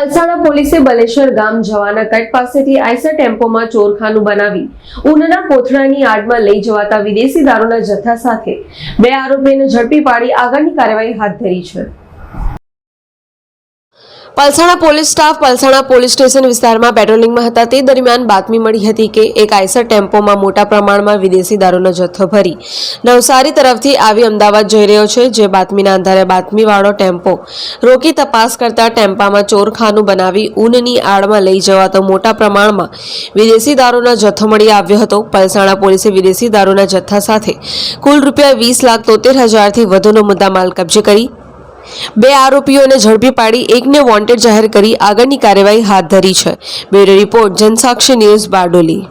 પોલીસે બલેશ્વર ગામ જવાના કટ પાસેથી આઈસર ટેમ્પોમાં ચોરખાનું બનાવી ઉનના કોથળાની આડમાં લઈ જવાતા વિદેશી દારૂના જથ્થા સાથે બે આરોપીને ઝડપી પાડી આગળની કાર્યવાહી હાથ ધરી છે. Palsana police staff Palsana police station વિસ્તારમાં પેટ્રોલિંગમાં હતા. તે દરમિયાન બાતમી મળી હતી કે એક આઈસર ટેમ્પોમાં મોટા પ્રમાણમાં વિદેશી દારૂનો જથ્થો ભરી નવસારી તરફથી આવી અમદાવાદ જઈ રહ્યો છે, જે બાતમીના આધારે બાતમીવાળો ટેમ્પો રોકી તપાસ કરતા ટેમ્પામાં ચોરખાનું બનાવી ઊનની આડમાં લઈ જવાતો મોટા પ્રમાણમાં વિદેશી દારૂનો જથ્થો મળી આવ્યો હતો. પલસાણા પોલીસે વિદેશી દારૂના જથ્થા સાથે કુલ રૂપિયા વીસ લાખ તોતેર હજારથી વધુનો મુદ્દામાલ કબજે કરી બે આરોપીઓને ઝડપી પાડી એકને વોન્ટેડ જાહેર કરી આગળની કાર્યવાહી હાથ ધરી છે. Bureau report Jansakshi news Bardoli.